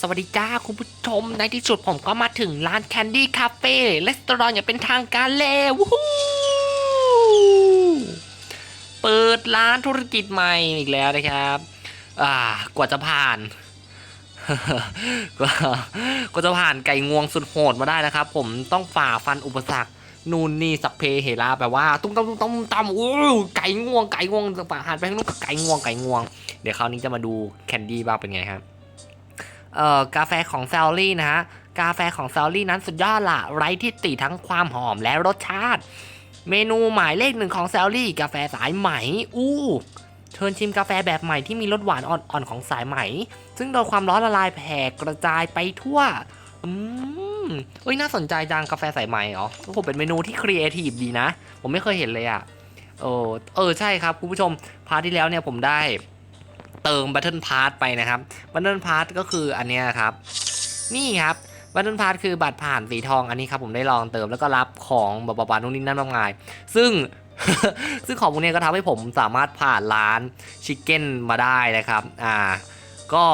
สวัสดีจ้าคุณผู้ชมในที่สุดผมก็มาถึงร้านแคนดี้คาเฟ่เละสตรอนอย่างเป็นทางการแล้ววู้เปิดร้านธุรกิจใหม่อีกแล้วนะครับกว่าจะผ่านกว่าจะผ่านไก่งวงสุดโหดมาได้นะครับ ผมต้องฝ่าฟันอุปสรรคนูนนี่สัพเพเหราแบบว่า ตุ้มตุ้มตุ้มตุ้มตั้มอู้ไก่งวงไก่งวงหันไปข้างนู้นไก่งวงไก่งวง เดี๋ยวคราวนี้จะมาดูแคนดี้บ้างเป็นไงครับ กาแฟของแซลลี่นะฮะกาแฟของแซลลี่นั้นสุดยอดละไร้ที่ติทั้งความหอมและรสชาติ เมนูหมายเลขหนึ่งของแซลลี่ กาแฟสายไหม อู้เชิญชิมกาแฟแบบใหม่ที่มีรสหวานอ่อนๆของสายไหม ซึ่งโดนความร้อนละลายแผ่กระจายไปทั่ว อืมเอ้ยน่าสนใจจังกาแฟสายไหมเหรอโอ้โหเป็นเมนูที่ครีเอทีฟดีนะ ผมไม่เคยเห็นเลยอะ่ะโอ้เออใช่ครับคุณผู้ชมพาร์ทที่แล้วเนี่ยผมได้ เติม Battle Pass ไปนะครับ Battle Pass ก็คืออันเนี้ยครับ นี่ครับ Battle Pass คือบัตรผ่านสีทองอันนี้ครับผมได้ลองเติมแล้วก็รับของบาบาๆนู่นนี่นั่นมากมาย ซึ่งซึ่งของพวกนี้ก็ทำให้ผมสามารถผ่านร้านชิคเก้นมาได้นะครับ อ่า ก็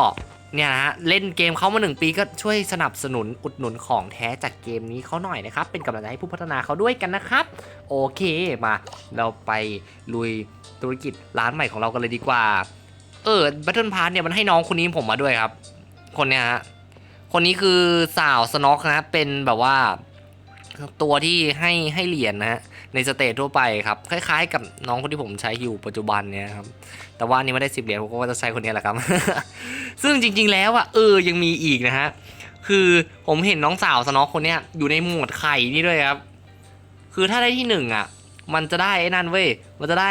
เนี่ยนะฮะ เล่นเกมเขามาหนึ่งปีก็ช่วยสนับสนุนอุดหนุนของแท้จากเกมนี้เขาหน่อยนะครับ เป็นกำลังใจให้ผู้พัฒนาเขาด้วยกันนะครับ โอเคมา เราไปลุยธุรกิจร้านใหม่ของเรากันเลยดีกว่า เออบัตเทิลพาร์ทเนี่ยมันให้น้องคนนี้ผมมาด้วยครับ คนเนี้ยฮะคนนี้คือสาวสน็อกนะเป็นแบบว่า ตัวที่ให้ให้เหรียญนะฮะในสเตจทั่วไปครับ คล้ายๆ กับน้องคนที่ผมใช้อยู่ปัจจุบันเนี่ยครับ แต่ว่านี้ไม่ได้สิบเหรียญผมก็ว่าจะใช้คนนี้แหละครับ ซึ่งจริง ๆ แล้วอะเออยังมีอีกนะฮะคือผมเห็นน้องสาวสน็อกคนเนี้ยอยู่ในหมวดไข่นี่ด้วยครับ คือถ้าได้ที่หนึ่งอะ มันจะได้ไอ้นั่นเว้ยมันจะได้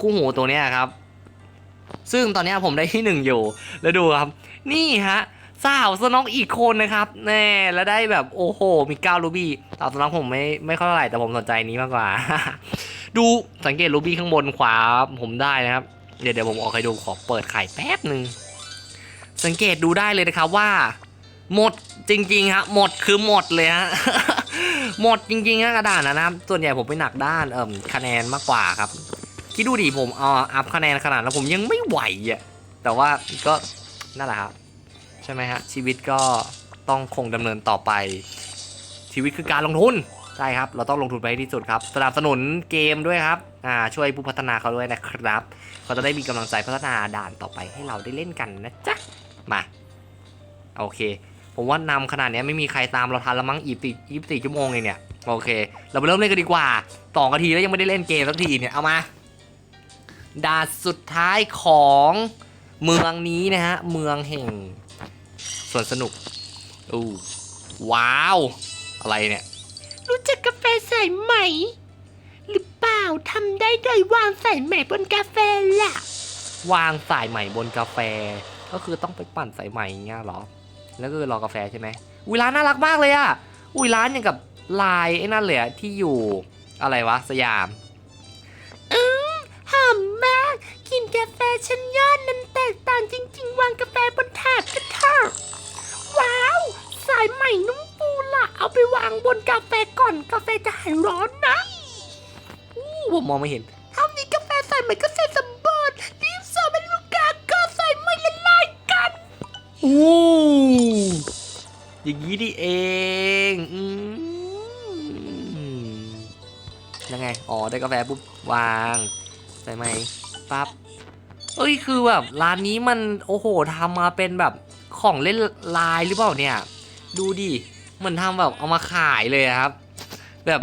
คู่หูตัวเนี้ยครับ ซึ่งตอนนี้ผมได้ที่หนึ่งอยู่ แล้วดูครับ นี่ฮะสาวสน็อกอีกคนนะครับ แน่ แล้วได้แบบโอ้โห มีเก้ารูบี้สาวสน็อกผมไม่ไม่ค่อยเท่าไหร่แต่ผมสนใจนี้มากกว่า ดูสังเกตรูบี้ข้างบนขวาผมได้นะครับ เดี๋ยวเดี๋ยวผมออกให้ดูขอเปิดไข่แป๊บหนึ่งสังเกตดูได้เลยนะครับว่า หมดจริงๆฮะหมดคือหมดเลยฮะหมดจริงๆฮะกระดานนะครับ ส่วนใหญ่ผมไปหนักด้านเอ่มคะแนนมากกว่าครับ คิดดูดิผมเอาอัพคะแนนขนาดแล้วผมยังไม่ไหวอะแต่ว่าก็นั่นแหละครับใช่ไหมฮะชีวิตก็ต้องคงดำเนินต่อไป ชีวิตคือการลงทุนใช่ครับ เราต้องลงทุนไปให้ที่สุดครับสนับสนุนเกมด้วยครับอ่าช่วยผู้พัฒนาเขาด้วยนะครับเขาจะได้มีกำลังใจพัฒนาด่านต่อไปให้เราได้เล่นกันนะจ๊ะมาโอเค ผมว่านำขนาดนี้ไม่มีใครตามเราทันล้วมั้งอีกสี่ยี่สิบสี่ชั่วโมงเองเนี่ยโอเค เราไปเริ่มเล่นกันดีกว่าสองนาทีแล้วยังไม่ได้เล่นเกมสักทีเนี่ยเอามา ด่านสุดท้ายของเมืองนี้นะฮะ เมืองแห่งสวนสนุกอู้ว้าว อะไรเนี่ย รู้จักกาแฟสายไหม หรือเปล่าทำได้โดยวางสายไหมบนกาแฟล่ะ วางสายใหม่บนกาแฟ ก็คือต้องไปปั่นสายใหม่อย่างเงี้ยเหรอ แล้วก็คือรอกาแฟใช่ไหมอุ้ยร้านน่ารักมากเลยอะอุ้ยร้านอย่างกับลายไอ้นั่นเลยอะที่อยู่อะไรวะสยาม กลินกาแฟชั้นยอดนั้นแตกต่างจริง ๆ วางกาแฟบนถาดกันเถอะว้าว สายไหมนุ่มฟูล่ะ เอาไปวางบนกาแฟก่อนกาแฟจะหายร้อนนะอู้ผมมองไม่เห็นเท่านี้กาแฟสายไหมก็เสร็จสมบูรณ์รีบเสิร์ฟเป็นลูกค้าก็สายไหมละลายกันอู้อย่างนี้ดิเองอืมยังไง อ๋อ ได้กาแฟปุ๊บ วาง ใส่ไหมปั๊บ เอ้ยคือแบบร้านนี้มันโอ้โหทำมาเป็นแบบของเล่นลายหรือเปล่าเนี่ย ดูดิเหมือนทำแบบเอามาขายเลยครับ แบบ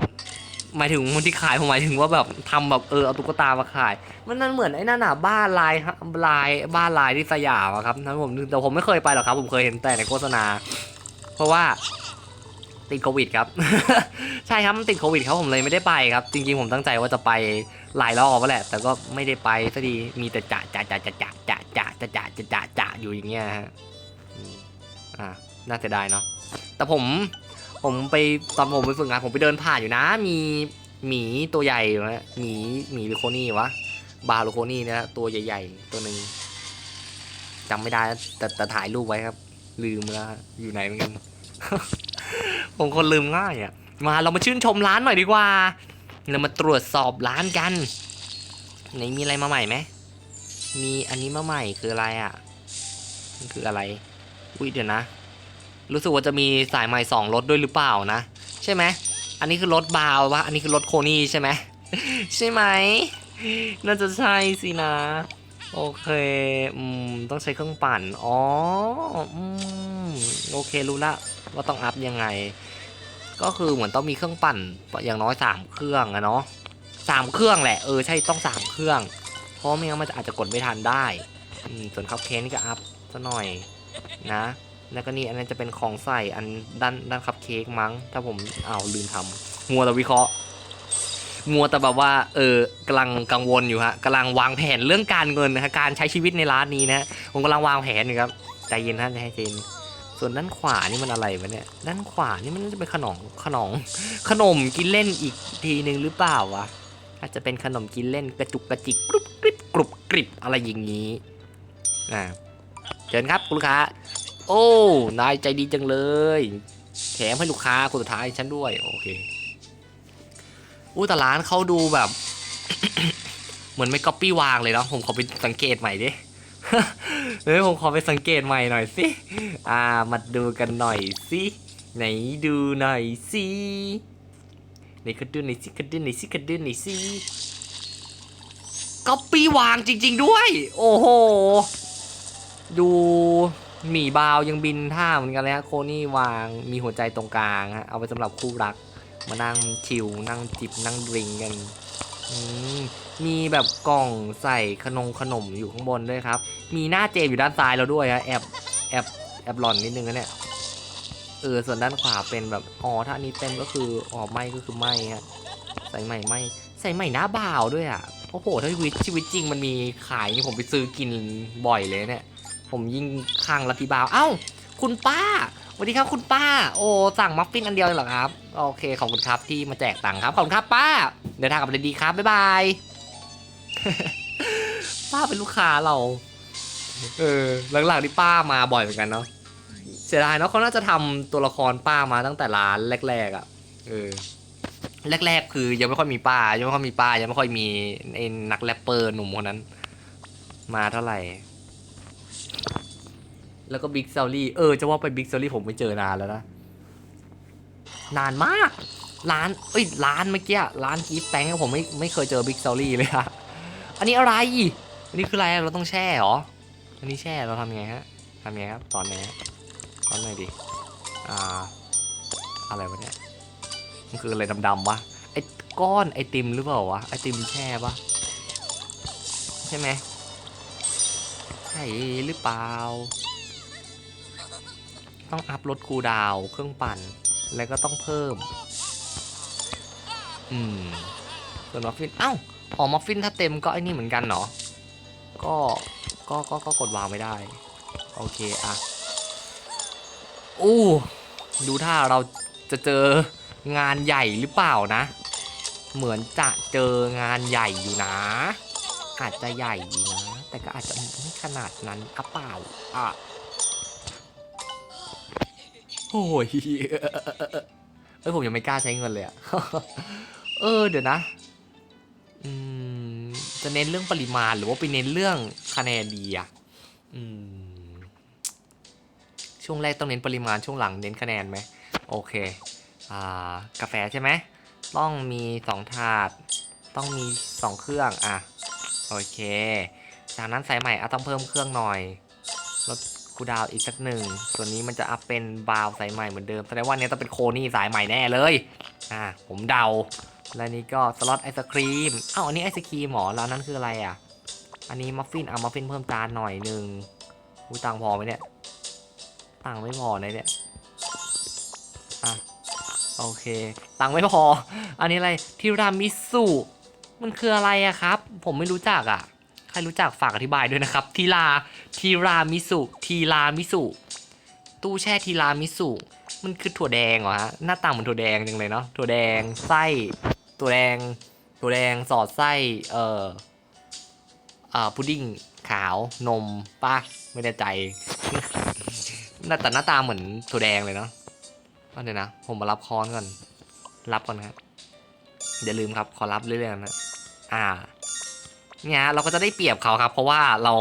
หมายถึงคนที่ขายผมหมายถึงว่าแบบทำแบบเออเอาตุ๊กตามาขาย มันนั่นเหมือนไอ้นั่นอะบ้านลายลายบ้านลายที่สยามอะครับนั้นผมแต่ผมไม่เคยไปหรอกครับ ผมเคยเห็นแต่ในโฆษณา เพราะว่า ติดโควิดครับ ใช่ครับมันติดโควิดครับผมเลยไม่ได้ไปครับ จริงๆผมตั้งใจว่าจะไปหลายรอบแหละ แต่ก็ไม่ได้ไปสักทีมีแต่จะจะจะจะจะจะจะจะจะจะจะจะอยู่อย่างเงี้ยฮะอ่าน่าเสียดายเนาะแต่ผมผมไปตอนผมไปฝึกงานผมไปเดินผ่านอยู่นะ มีหมีตัวใหญ่อยู่นะหมีหมีหรือโคนี่วะบาโลโคนี่เนี่ยนะตัวใหญ่ๆ ตัวหนึ่งจำไม่ได้แต่แต่ถ่ายรูปไว้ครับ ลืมแล้วอยู่ไหนเหมือนกัน ผมคนลืมง่ายอะ มาเรามาชื่นชมร้านหน่อยดีกว่า เรามาตรวจสอบร้านกันไหนมีอะไรมาใหม่ไหม มีอันนี้มาใหม่คืออะไรอะมันคืออะไร อุ้ยเดี๋ยวนะ รู้สึกว่าจะมีสายใหม่สองรถด้วยหรือเปล่านะ ใช่ไหม อันนี้คือรถบาวปะอันนี้คือรถโคนี่ใช่ไหม ใช่ไหม น่าจะใช่สินะ โอเคอืมต้องใช้เครื่องปั่น อ๋ออืมโอเครู้ละ ว่าต้องอัพยังไง ก็คือเหมือนต้องมีเครื่องปั่นอย่างน้อยสามเครื่องอะเนาะสามเครื่องแหละเออใช่ต้องสามเครื่อง เพราะไม่งั้นมันอาจจะกดไม่ทันได้ส่วนคัพเค้กนี่ก็อัพซะหน่อยนะ แล้วก็นี่อันนั้นจะเป็นของใส่อันด้านด้านคัพเค้กมั้ง ถ้าผมอ้าวลืมทำมัวแต่วิเคราะห์ มัวแต่แบบว่าเออกำลังกังวลอยู่ฮะกำลังวางแผนเรื่องการเงินนะฮะการใช้ชีวิตในร้านนี้นะผมกำลังวางแผนอยู่ครับใจเย็นท่านใจเย็น ส่วนด้านขวานี่มันอะไรวะเนี่ย ด้านขวานี่มันน่าจะเป็นขนมขนมขนมกินเล่นอีกทีหนึ่งหรือเปล่าวะ อาจจะเป็นขนมกินเล่นกระจุกกระจิกกรุบกริบกรุบกริบอะไรอย่างนี้อ่าเชิญครับคุณลูกค้า โอ้ นายใจดีจังเลย แถมให้ลูกค้าคนสุดท้ายฉันด้วย โอเคอู้แต่ร้านเขาดูแบบ เหมือนไม่ก๊อปปี้วางเลยเนาะผมขอไปสังเกตใหม่ดิ เฮ้ยผมขอไปสังเกตใหม่หน่อยสิ อ่า มาดูกันหน่อยสิ ไหนดูหน่อยสิไหนขอดูหน่อยสิขอดูหน่อยสิขอดูหน่อยสิก๊อปปี้วางจริง ๆ ด้วย โอ้โห ดูหมีบาวยังบินท่าเหมือนกันเลยฮะโคนี่วางมีหัวใจตรงกลางฮะเอาไว้สำหรับคู่รัก มานั่งชิลนั่งจิบนั่งดริงกัน อืม มีแบบกล่องใส่ขนมขนมอยู่ข้างบนด้วยครับ มีหน้าเจมอยู่ด้านซ้ายเราด้วยฮะแอบแอบแอบหลอนนิดนึงนะเนี่ยเออส่วนด้านขวาเป็นแบบอ๋อถ้าอันนี้เต็มก็คืออ๋อไม่ก็คือไม่ฮะใส่ใหม่ไม่ใส่ใหม่หน้าบ่าวด้วยอะโอ้โหถ้าชีวิตชีวิตจริงมันมีขายนี่ผมไปซื้อกินบ่อยเลยเนี่ย ผมยิ่งข้างลัทธิบาวเอ้า คุณป้าสวัสดีครับคุณป้า โอ้สั่งมัฟฟินอันเดียวเลยเหรอครับ โอเคขอบคุณครับที่มาแจกตังค์ครับขอบคุณครับป้า เดินทางกลับเลยดีครับบ๊ายบาย ป้าเป็นลูกค้าเรา เออหลังๆนี่ป้ามาบ่อยเหมือนกันเนาะเสียดายเนาะเขาน่าจะทำตัวละครป้ามาตั้งแต่ร้านแรก ๆอะ่ะ เออ แรก ๆ คือยังไม่ค่อยมีป้า ยังไม่ค่อยมีป้า ยังไม่ค่อยมีไอ้นักแรปเปอร์หนุ่มคนนั้น มาเท่าไหร่ แล้วก็บิ๊กเซลลี่เออจะว่าไปบิ๊กเซลลี่ผมไม่เจอนานแล้วนะ นานมาก ร้าน เอ้ยร้านเมื่อกี้ร้านกีฟแตงผมไม่ไม่เคยเจอบิ๊กเซลลี่เลยอะ อันนี้อะไร อันนี้คืออะไรเราต้องแช่เหรอ อันนี้แช่เราทำไงฮะทำไงครับตอนไหนตอนไหนดิอ่า อะไรวะเนี่ย มันคืออะไรดำๆวะ ไอ้ก้อนไอติมหรือเปล่าวะ ไอติมแช่ปะใช่ไหมใช่หรือเปล่า ต้องอัพลดคูดาวเครื่องปั่น แล้วก็ต้องเพิ่ม อืมส่วนมัฟฟินเอ้า อ๋อมัฟฟินถ้าเต็มก็ไอ้นี่เหมือนกันเนาะก็ก็ก็ก็กดวางไม่ได้ โอเคอะอู้ดูถ้าเราจะเจองานใหญ่หรือเปล่านะ เหมือนจะเจองานใหญ่อยู่นะ อาจจะใหญ่อยู่นะ แต่ก็อาจจะไม่ขนาดนั้นอะเปล่าอะโอ้ยเอ้ยผมยังไม่กล้าใช้เงินเลยอะเออเดี๋ยวนะ อืมจะเน้นเรื่องปริมาณหรือว่าไปเน้นเรื่องคะแนนดีอะอืมช่วงแรกต้องเน้นปริมาณช่วงหลังเน้นคะแนนไหมโอเคอ่ากาแฟใช่ไหมต้องมีสองถาด ต้องมีสองเครื่องอะโอเค จากนั้นสายใหม่อะต้องเพิ่มเครื่องหน่อยลดคูดาวอีกสักหนึ่ง ส่วนนี้มันจะอัพเป็นบาวสายใหม่เหมือนเดิมแสดงว่าเนี้ยต้องเป็นโคนี่สายใหม่แน่เลย อะผมเดา และนี่ก็สล็อตไอศครีมอ้าวอันนี้ไอศครีมหรอแล้วนั้นคืออะไรอะ อันนี้มัฟฟินเอะมัฟฟินเพิ่มจานหน่อยหนึ่งอุ้ยตังพอไหมเนี่ย ตังไม่พอเลยเนี่ย อะ โอเค ตังไม่พอ อันนี้อะไรทีรามิสุมันคืออะไรอะครับ ผมไม่รู้จักอะใครรู้จักฝากอธิบายด้วยนะครับทีราทีรามิสุทีรามิสุตู้แช่ทีรามิสุมันคือถั่วแดงเหรอฮะหน้าตาเหมือนถั่วแดงจังเลยเนาะถั่วแดงไส้ ถั่วแดงถั่วแดงสอดไส้เอ่ออ่าพุดดิ้งขาวนมป้าไม่แน่ใจหน้าแต่หน้าตาเหมือนถั่วแดงเลยเนาะเดี๋ยวนะ ผมมารับค้อนก่อน รับก่อนครับอย่าลืมครับขอรับเรื่อยๆนะอ่า เนี่ยเราก็จะได้เปรียบเขาครับ เพราะว่าเรา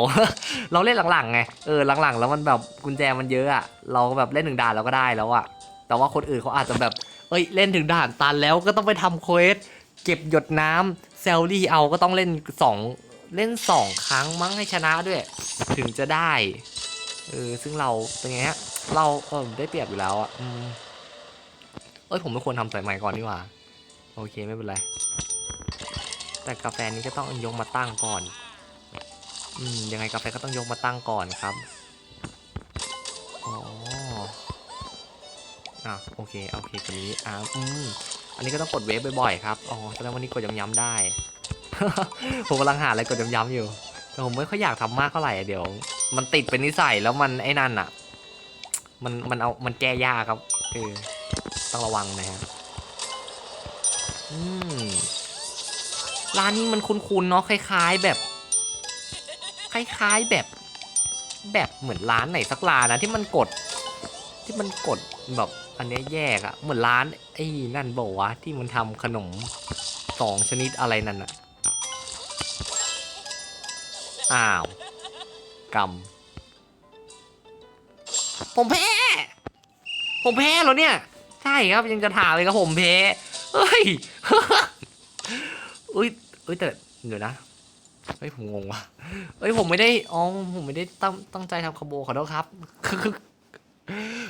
เราเล่นหลังๆไงเออหลังๆ แล้วมันแบบกุญแจมันเยอะอะเราแบบเล่นหนึ่งด่านเราก็ได้แล้วอะแต่ว่าคนอื่นเขาอาจจะแบบ เอ้ยเล่นถึงด่านตันแล้วก็ต้องไปทำเควสเก็บหยดน้ำเซลลี่เอาก็ต้องเล่นสองเล่นสองครั้งมั้งให้ชนะด้วย ถึงจะได้เออซึ่งเราเป็นไงฮะเราเออได้เปรียบอยู่แล้วอะเอ้ยผมไม่ควรทำสายใหม่ก่อนนี่หว่า โอเคไม่เป็นไร แต่กาแฟนี้ก็ต้องยกมาตั้งก่อนอืมยังไงกาแฟก็ต้องยกมาตั้งก่อนครับอ๋อ อะโอเคโอเคตัวนี้อ่าอืมอันนี้ก็ต้องกดเวฟบ่อยๆครับอ๋อแสดงว่านี้กดย้ำๆได้ ผมกำลังหาอะไรกดย้ำๆอยู่ แต่ผมไม่ค่อยอยากทำมากเท่าไหร่อะเดี๋ยว มันติดเป็นนิสัยแล้วมันไอ้นั่นอะ มันมันเอามันแก้ยากครับเออต้องระวังนะครับอืมร้านนี้มันคุ้นๆเนาะคล้าย ๆแบบ คล้ายๆแบบ แบบเหมือนร้านไหนสักร้านนะที่มันกดที่มันกดแบบ อันนี้แยกอะเหมือนร้านไอ้นั่นบอกว่าที่มันทำขนมสองชนิดอะไรนั่นอะอ้าวกำผมแพ้ ผมแพ้เหรอเนี่ย ใช่ครับยังจะถามเลยครับผมแพ้เฮ้ยอุ้ยเอ้ยแต่เดี๋ยวนะเฮ้ยผมงงว่ะเฮ้ยผมไม่ได้อ๋อผมไม่ได้ตั้งตั้งใจทำคาโบขอโทษครับ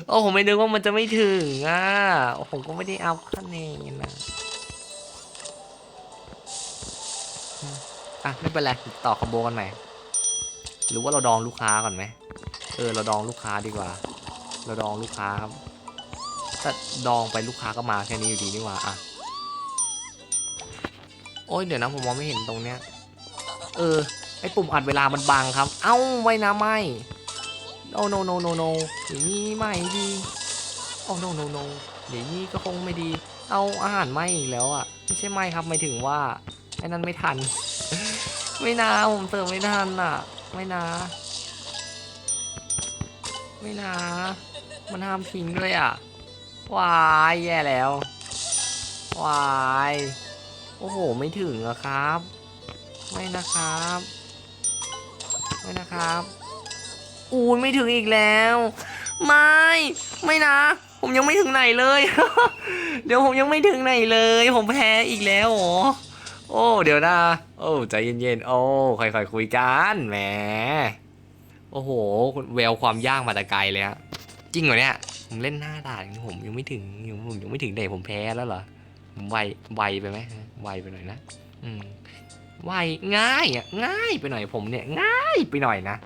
โอ้ผมไม่นึกว่ามันจะไม่ถึงอะผมก็ไม่ได้เอาคะแนนนะอะไม่เป็นไรต่อคอมโบกันใหม่หรือว่าเราดองลูกค้าก่อนไหมเออเราดองลูกค้าดีกว่า เราดองลูกค้าครับถ้าดองไปลูกค้าก็มาแค่นี้อยู่ดีนี่หว่าอะโอ้ยเดี๋ยวนะผมมองไม่เห็นตรงเนี้ย เออไอปุ่มอัดเวลามันบังครับ เอ้าไว้นะไม่ โอ้ no no no no อย่างนี้ไม่ดีโอ้ no no no อย่างนี้ก็คงไม่ดี เอาอาหารไหมอีกแล้วอะ ไม่ใช่ไหมครับหมายถึงว่าไอ้นั้นไม่ทัน ไม่นาผมเติมไม่ทันอะ ไม่นาไม่นามันห้ามทิ้งด้วยอะวายแย่แล้ววายโอ้โห ไม่ถึงอะครับ ไม่นะครับ ไม่นะครับ อูยไม่ถึงอีกแล้ว ไม่ ไม่นะ ผมยังไม่ถึงไหนเลย เดี๋ยวผมยังไม่ถึงไหนเลย ผมแพ้อีกแล้วเหรอโอ้ เดี๋ยวนะ โอ้ใจเย็นๆ โอ้ค่อยๆคุยกันแหม โอ้โหคุณแววความยากมาแต่ไกลเลยฮะ จริงเหรอเนี่ย ผมเล่นหน้าด่านผมยังไม่ถึงยังผมยังไม่ถึงเดยผมแพ้แล้วเหรอผมไวไวไปไหมไวไปหน่อยนะอืมไวง่ายอะง่ายไปหน่อยผมเนี่ย ง่ายไปหน่อยนะ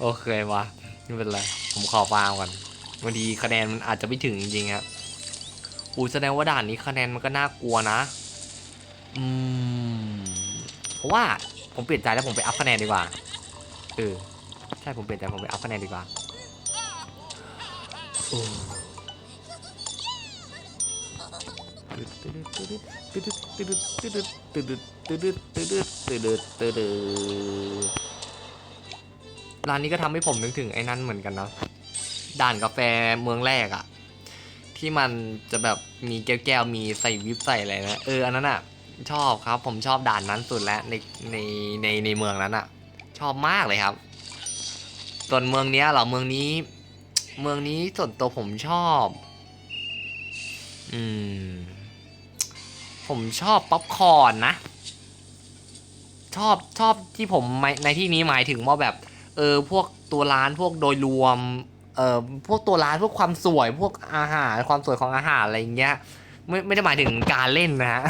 โอเคมาไม่เป็นไร ผมขอฟาร์มก่อนบางทีคะแนนมันอาจจะไม่ถึงจริงๆครับอูแสดงว่าด่านนี้คะแนนมันก็น่ากลัวนะ อืม เพราะว่าผมเปลี่ยนใจแล้วผมไปอัพคะแนนดีกว่า เออ ใช่ผมเปลี่ยนใจผมไปอัพคะแนนดีกว่าโอ้ ร้านนี้ก็ทำให้ผมนึกถึงไอ้นั่นเหมือนกันเนาะด่านกาแฟเมืองแรกอะที่มันจะแบบมีแก้วๆมีใส่วิปใส่อะไรนะเอออันนั้นอะชอบครับ ผมชอบด่านนั้นสุดแล้วในในในในเมืองนั้นอะชอบมากเลยครับ ส่วนเมืองเนี้ยเหรอเมืองนี้ เมืองนี้ส่วนตัวผมชอบ อืม ผมชอบป๊อปคอร์นนะชอบชอบที่ผมในที่นี้หมายถึงว่าแบบ เออพวกตัวร้านพวกโดยรวมเอ่อพวกตัวร้านพวกความสวยพวกอาหารความสวยของอาหารอะไรอย่างเงี้ยไม่ไม่ได้หมายถึงการเล่นนะฮะ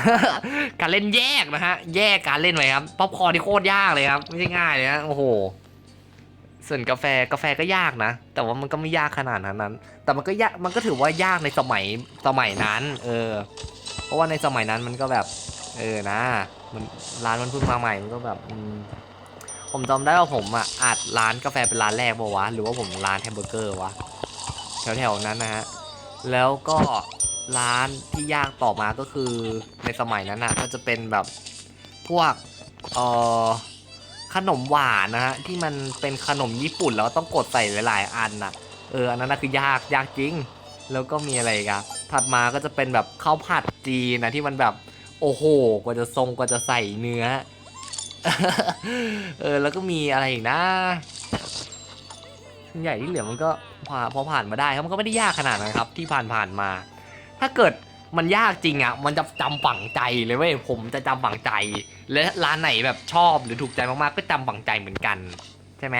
การเล่นแยกนะฮะแยกการเล่นไว้ครับป๊อปคอร์นที่โคตรยากเลยครับไม่ใช่ง่ายเลยนะโอ้โหส่วนกาแฟกาแฟก็ยากนะ แต่ว่ามันก็ไม่ยากขนาดนั้นนั้น แต่มันก็ยากมันก็ถือว่ายากในสมัยสมัยนั้น เออ เพราะว่าในสมัยนั้นมันก็แบบ เออนะ มันร้านมันเพิ่งมาใหม่มันก็แบบอืม ผมจำได้ว่าผมอะอาจร้านกาแฟเป็นร้านแรกป่าวะ หรือว่าผมร้านแฮมเบอร์เกอร์วะแถวๆนั้นนะฮะ แล้วก็ร้านที่ยากต่อมาก็คือในสมัยนั้นอะก็จะเป็นแบบพวกเอ่อขนมหวานนะฮะที่มันเป็นขนมญี่ปุ่นแล้วต้องกดใส่หลาย ๆ อันน่ะเอออันนั้นน่ะคือยากยากจริง แล้วก็มีอะไรกันถัดมาก็จะเป็นแบบข้าวผัดจีนนะที่มันแบบโอ้โหกว่าจะทรงกว่าจะใส่เนื้อ เออแล้วก็มีอะไรอีกนะส่วนใหญ่ที่เหลือมันก็พอผ่านมาได้ครับมันก็ไม่ได้ยากขนาดนั้นครับ ที่ผ่านผ่านมา ถ้าเกิดมันยากจริงอะมันจะจำฝังใจเลยเว้ยผมจะจำฝังใจ และร้านไหนแบบชอบหรือถูกใจมากๆก็จำฝังใจเหมือนกัน ใช่ไหม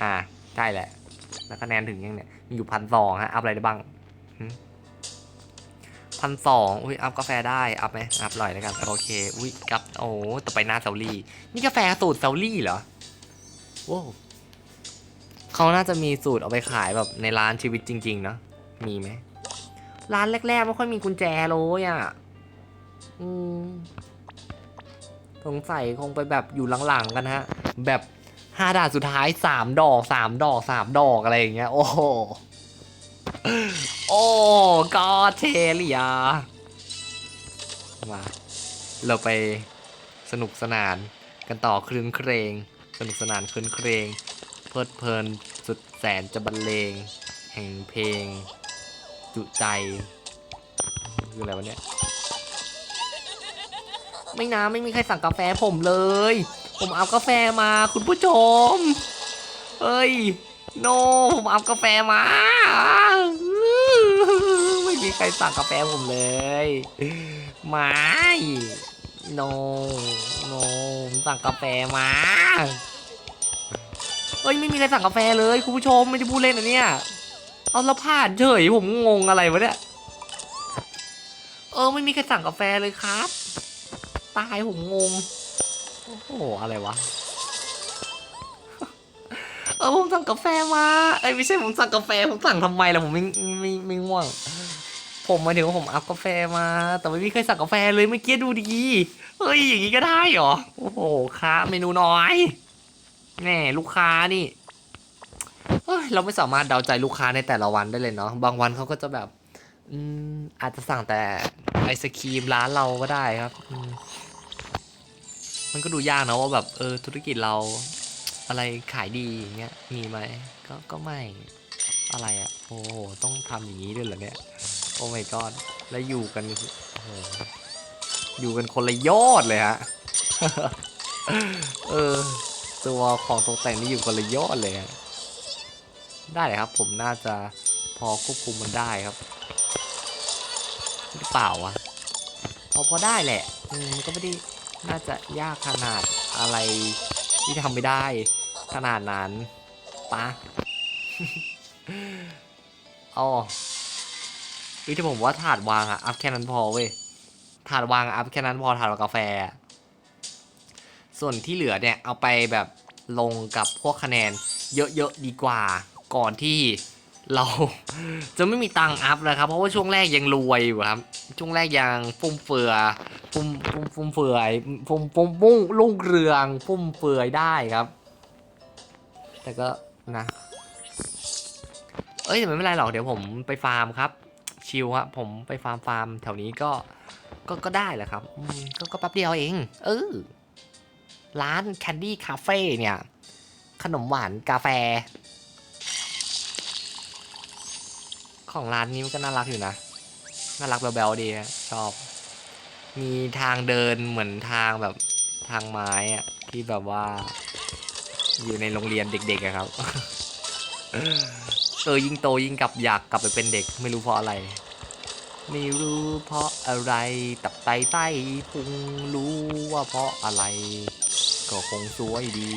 อ่าใช่แหละ แล้วคะแนนถึงยังเนี่ยมีอยู่พันสองฮะอัพอะไรได้บ้าง พันสองอุ้ยอัพกาแฟได้อัพไหมอัพหน่อยแล้วกันโอเคอุ้ยกับโอ้ต่อไปหน้าเซาลี่ นี่กาแฟสูตรเซาลี่เหรอว้าวเขาน่าจะมีสูตรเอาไปขายแบบในร้านชีวิตจริงๆเนอะมีไหมร้านแรกๆไม่ค่อยมีกุญแจเลยอะอืมสงสัยคงไปแบบอยู่หลังๆกันฮะ แบบห้าด่านสุดท้ายสามดอกสามดอกสามดอกอะไรอย่างเงี้ย โอ้โห โอ้กอเทเลียมา เราไปสนุกสนานกันต่อคลืนเครงสนุกสนานคลืนเครงเพลิดเพลินสุดแสนจะบรรเลง แห่งเพลง จุใจ คืออะไรวะเนี่ย ไม่นะไม่มีใครสั่งกาแฟผมเลย ผมเอากาแฟมาคุณผู้ชม เฮ้ย โนผมเอากาแฟมา ไม่มีใครสั่งกาแฟผมเลยไม่โนโนผมสั่งกาแฟมาเฮ้ยไม่มีใครสั่งกาแฟเลยคุณผู้ชมไม่ได้พูดเล่นนะเนี่ยเอาล้วผ่านเฉยผมงงอะไรวะเนี่ยเออไม่มีใครสั่งกาแฟเลยครับ ตายผมงงโอ้โหอะไรวะ ออผมสั่งกาแฟมาเอ้ยไม่ใช่ผมสั่งกาแฟผมสั่งทำไมล่ะผมไม่ไม่ไม่ง่วง ผมหมายถึงว่าผมอัพกาแฟมา แต่ไม่มีใครสั่งกาแฟเลยเมื่อกี้ดูดีเฮ้ยอย่างนี้ก็ได้เหรอโอ้โหค้าเมนูน้อยแน่ลูกค้านี่เฮ้ยเราไม่สามารถเดาใจลูกค้าในแต่ละวันได้เลยเนาะบางวันเขาก็จะแบบอืมอาจจะสั่งแต่ไอศครีมร้านเราก็ได้ครับอืมมันก็ดูยากนะว่าแบบเออธุรกิจเรา อะไรขายดีอย่างเงี้ยมีไหมก็ก็ไม่อะไรอะ่ะโอ้โหต้องทำอย่างนี้ด้วยเหรอเนี่ยโอ้ my god แล้วอยู่กันโอ้โหอยู่กันคนละยอดเลยฮะเออตัวของตกแต่งนี่อยู่คนละยอดเลยฮะได้เลยครับ ผมน่าจะพอควบคุมมันได้ครับหรือเปล่าวะพอพอได้แหละ อืมก็ไม่ได้น่าจะยากขนาดอะไรที่ทำไม่ได้ ขนาดนั้นปะอ๋อที่ผมว่าถาดวางอะอัพแค่นั้นพอเว้ย ถาดวางอัพแค่นั้นพอถาดวางกาแฟ ส่วนที่เหลือเนี่ย เอาไปแบบลงกับพวกคะแนน เยอะๆดีกว่าก่อนที่เราจะไม่มีตังค์อัพนะครับ เพราะว่าช่วงแรกยังรวยอยู่ครับ ช่วงแรกยังฟุ่มเฟือฟุ่มฟุ่มฟุ่มเฟือยฟุ่มฟุ่มฟุ่มรุ่งเรืองฟุ่มเฟือยได้ครับ แต่ก็นะ เอ้ยแต่ไม่เป็นไรหรอกเดี๋ยวผมไปฟาร์มครับ ชิลครับผมไปฟาร์มฟาร์มแถวนี้ก็ก็ก็ได้แหละครับก็ก็แป๊บเดียวเอง เออร้านแคนดี้คาเฟ่เนี่ย ขนมหวานกาแฟ ของร้านนี้มันก็น่ารักอยู่นะ น่ารักแบลๆดีชอบ มีทางเดินเหมือนทางแบบทางไม้อะที่แบบว่า อยู่ในโรงเรียนเด็กๆครับ เออยิ่งโตยิ่งกลับอยากกลับไปเป็นเด็ก ไม่รู้เพราะอะไร ไม่รู้เพราะอะไรตับไตไส้พุงรู้ว่าเพราะอะไร ก็คงสวยดี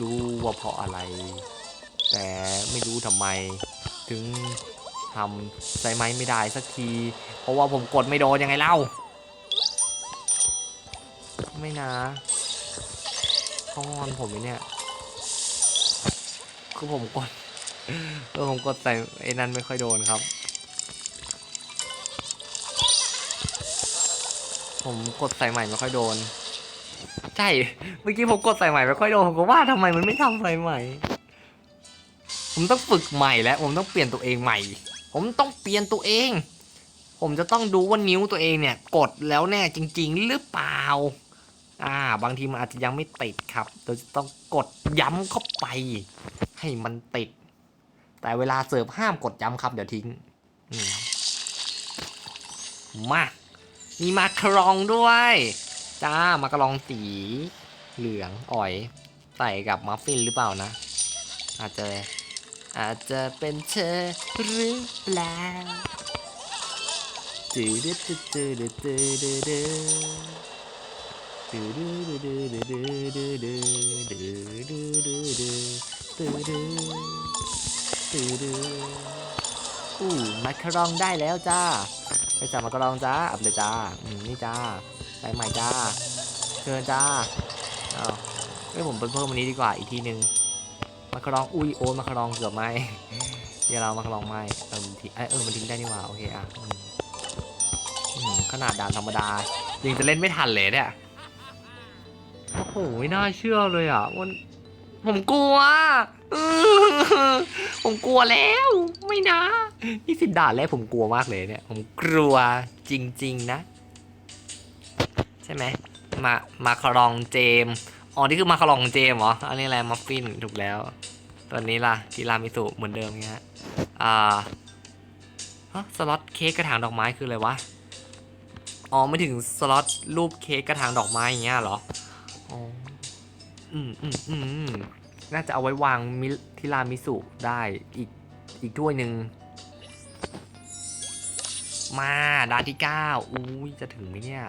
รู้ว่าเพราะอะไร แต่ไม่รู้ทำไม ถึงทำใส่ไม้ไม่ได้สักที เพราะว่าผมกดไม่โดนยังไงเล่า ไม่นะเขางอนผมไหมเนี่ย คือผมกดเออผมกดใส่ไอ้นั้นไม่ค่อยโดนครับ ผมกดใส่ใหม่ไม่ค่อยโดน ใช่ เมื่อกี้ผมกดใส่ใหม่ไม่ค่อยโดน ผมก็ว่าทำไมมันไม่ทำใส่ใหม่ ผมต้องฝึกใหม่แล้ว ผมต้องเปลี่ยนตัวเองใหม่ ผมต้องเปลี่ยนตัวเอง ผมจะต้องดูว่านิ้วตัวเองเนี่ย กดแล้วแน่จริง ๆ หรือเปล่าอ่า บางทีมันอาจจะยังไม่ติดครับ เราจะต้องกดย้ำเข้าไป ให้มันติด แต่เวลาเสิร์ฟห้ามกดย้ำครับเดี๋ยวทิ้งมมามีมาครองด้วย จ้ามาครองสีเหลืองอ่อย ใส่กับมัฟฟินหรือเปล่านะ อาจจะอาจจะเป็นเธอหรือเปล่าตื้อดื้อตื้อดื้อตื้อดื้อดื้อตื้อดื้อดื้อดื้อดื้อดื้อดื้อดื้อดื้ ตื้อดื้อตื้อดื้ออู้มาคารองได้แล้วจ้า ไปจับมาคารองจ้าอับเลยจ้าอืมนี่จ้าไปใหม่จ้าเชิญจ้าเอาเอ้ผมไปเพิ่มอันนี้ดีกว่าอีกทีหนึ่งมาคารองอุ้ยโอนมาคารองเกือบไหมเดี๋ยวเรามาคารองไหมเออมันทิ้งเออมันทิ้งได้นี่หว่าโอเคอะขนาดด่านธรรมดายังจะเล่นไม่ทันเลยเนี่ยโอ้โหไม่น่าเชื่อเลยอะมัน ผมกลัวผมกลัวแล้ว ไม่นะนี่สิด่านแรกผมกลัวมากเลยเนี่ย ผมกลัวจริง ๆ นะ ใช่ไหมมามาคารองเจมอ๋อนี่คือมาคารองเจมเหรออันนี้อะไรมัฟฟินถูกแล้วตัวนี้ล่ะทีรามิสุเหมือนเดิมเงี้ยอ่าฮะสล็อตเค้กกระถางดอกไม้คืออะไรวะอ๋อไม่ถึงสล็อตรูปเค้กกระถางดอกไม้อย่างเงี้ยเหรออ๋อ อืมอืมอืมน่าจะเอาไว้วางมิทีรามิสุได้อีกอีกถ้วยหนึ่งมาดานที่เก้าอุ้ยจะถึงไหมเนี่ย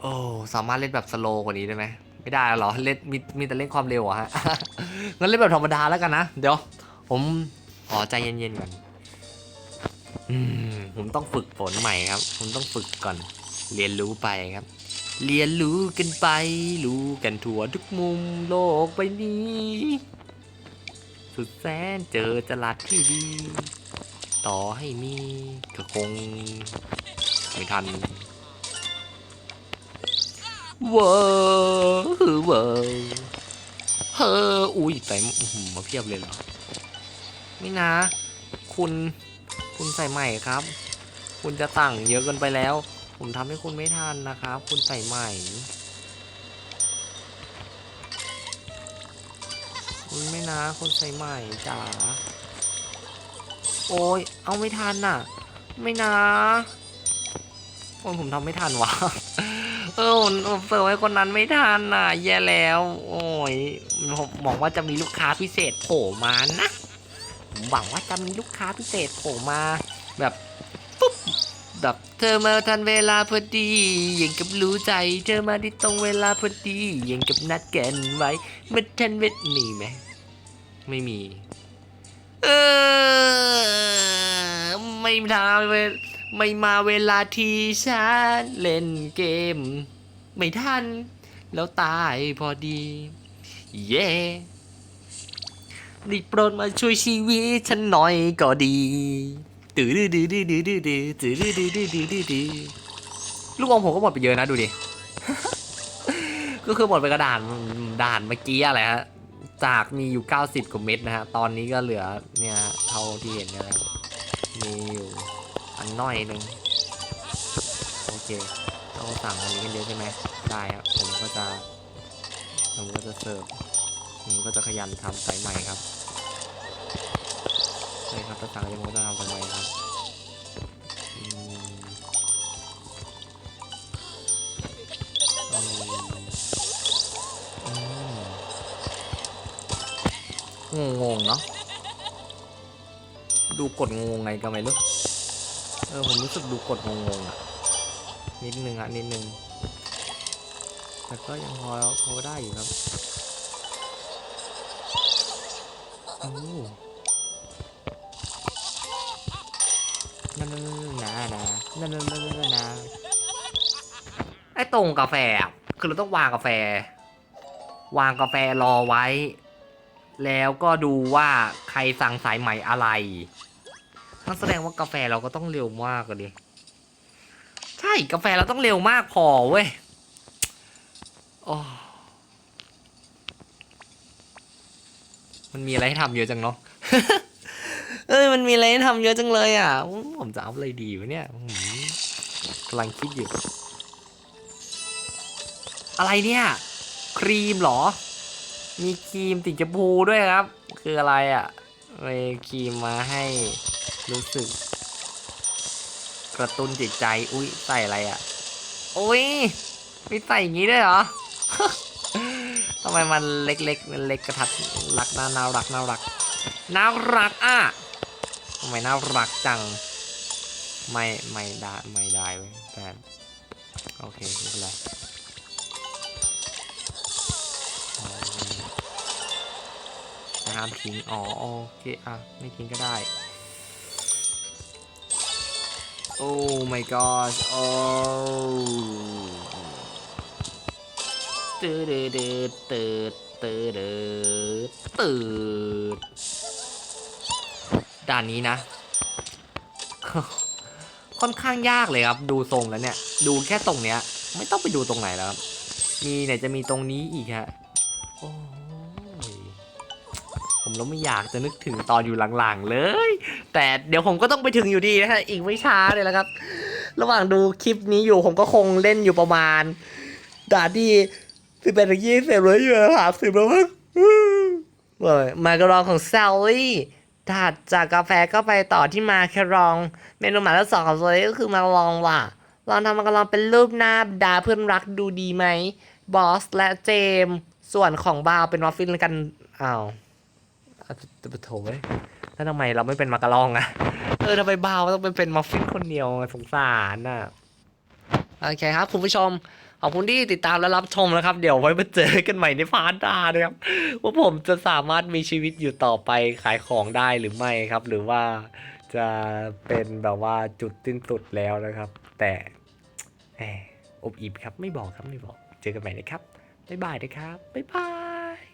โอ้สามารถเล่นแบบสโลว์กว่านี้ได้ไหมไม่ได้หรอเล่นมีมีแต่เล่นความเร็วอะฮะงั้นเล่นแบบธรรมดาแล้วกันนะ เดี๋ยว ผมขอใจเย็นๆก่อนอืมผมต้องฝึกฝนใหม่ครับ ผมต้องฝึกก่อน เรียนรู้ไปครับ เรียนรู้กันไป รู้กันทั่วทุกมุมโลกใบนี้ สุดแสนเจอจลัดที่ดี ต่อให้มีก็คง ไม่ทันเวอร์เวอร์เฮออุ้ยใส่มาเพียบเลยเหรอ ไม่นะ คุณ คุณใส่ใหม่ครับ คุณจะสั่งเยอะเกินไปแล้ว ผมทำให้คุณไม่ทันนะครับ คุณใส่ใหม่คุณไม่นะคุณใส่ใหม่จ๋าโอ้ยเอาไม่ทันน่ะ ไม่นะโอ้ยผมทำไม่ทันวะเออผมเสิร์ฟให้คนนั้นไม่ทันน่ะ แย่แล้ว โอ้ยผมหวังว่าจะมีลูกค้าพิเศษโผล่มานะผมหวังว่าจะมีลูกค้าพิเศษโผล่มา แบบ บบเธอมาทันเวลาพอดีอย่างกับรู้ใจ เธอมาที่ตรงเวลาพอดีอย่างกับนัดแกนไว้เมื่อทันเวทมีไหมไม่มี เออไม่ทาเวไม่มาเวลาที่ฉันเล่นเกม ไม่ทัน แล้วตายพอดี เย่ได้โปรดมาช่วยชีวิตฉันหน่อยก็ดี ตื้อดื้อดื้อดื้อดื้อดื้อดื้อตื้อดื้อดื้อดื้อดื้อดื้อดื้อลูกอมผมก็หมดไปเยอะนะดูดิ ก็คือหมดไปกระดานด่านเมื่อกี้อะไรฮะ จากมีอยู่ 90กว่าเม็ดนะฮะ ตอนนี้ก็เหลือเนี่ยเท่าที่เห็นเนะครับมีอยู่อันน้อยหนึ่งโอเคเราสั่งอันนี้กันเยอะใช่ไหมได้ครับผมก็จะผมก็จะเสิร์ฟผมก็จะขยันทำสายใหม่ครับ ใช่ครับถ้าสั่งยังไงก็จะทำสายใหม่ครับอืมอืมอืมงงๆเนาะดูกดงงไงก็ไม่รู้เออผมรู้สึกดูกดงงๆอะนิดนึงอะนิดนึงแต่ก็ยังพอพอได้อยู่ครับโอ้ นั่นานานานานานาไอ้ตรงกาแฟ คือเราต้องวางกาแฟ วางกาแฟรอไว้ แล้วก็ดูว่าใครสั่งสายใหม่อะไรนั่นแสดงว่ากาแฟเราก็ต้องเร็วมากเลยดิ ใช่กาแฟเราต้องเร็วมากพอเว้ยโอ้มันมีอะไรให้ทำเยอะจังเนาะ เอ้ยมันมีอะไรให้ทำเยอะจังเลยอะ ผมจะเอาอะไรดีวะเนี่ยกำลังคิดอยู่ อะไรเนี่ย ครีมเหรอ มีครีมติดจมูกด้วยครับ คืออะไรอะมีครีมมาให้รู้สึก กระตุ้นจิตใจ อุ้ยใส่อะไรอะ อุ้ยมีใส่อย่างนี้ด้วยเหรอทำไมมันเล็กๆมันเล็กกระทัดรักน่ารักน่ารักน่ารักอะ ไมน่ารักจัง ไม่ไม่ได้ไม่ได้เว้ยแฟนโอเคไม่เป็นไรอ๋อจะห้ามทิ้งอ๋อโอเคอะไม่ทิ้งก็ได้ โอ้ my gosh โอ้ตืดตืดตืดตืดตืด ด่านนี้นะ ค่อนข้างยากเลยครับ ดูทรงแล้วเนี่ย ดูแค่ตรงเนี้ย ไม่ต้องไปดูตรงไหนแล้วครับ มีเนี่ยจะมีตรงนี้อีกฮะโอ้ผมแล้วไม่อยากจะนึกถึงตอนอยู่หลังๆเลย แต่เดี๋ยวผมก็ต้องไปถึงอยู่ดีนะฮะ อีกไม่ช้าเลยแล้วครับ ระหว่างดูคลิปนี้อยู่ผมก็คงเล่นอยู่ประมาณด่านที่สิบแปดถึงยี่สิบเลยอยู่หาสิบแล้วมั้งเว้ยมากระรองของแซลลี่ ถัดจากกาแฟก็ไปต่อที่มาแครอง เมนูหมายเลขสองของโซลี่ก็คือมาลองว่ะ ลองทำมากระลองเป็นรูปหน้าดาเพื่อนรักดูดีไหมบอสและเจมส์ส่วนของบาวเป็นวอฟฟินกันอ้าวอาจจะไปโถเว้ยแล้วทำไมเราไม่เป็นมากระลองอะเออทำไมบาวต้องเป็นเป็นมัฟฟินคนเดียวอะสงสารน่ะโอเคครับ คุณผู้ชม ขอบคุณที่ติดตามและรับชมนะครับ เดี๋ยวไว้มาเจอกันใหม่ในพาร์ทหน้านะครับว่าผมจะสามารถมีชีวิตอยู่ต่อไปขายของได้หรือไม่ครับ หรือว่าจะเป็นแบบว่าจุดสิ้นสุดแล้วนะครับ แต่แอบอิ่มครับไม่บอกครับไม่บอก เจอกันใหม่นะครับบ๊ายบายนะครับบ๊ายบาย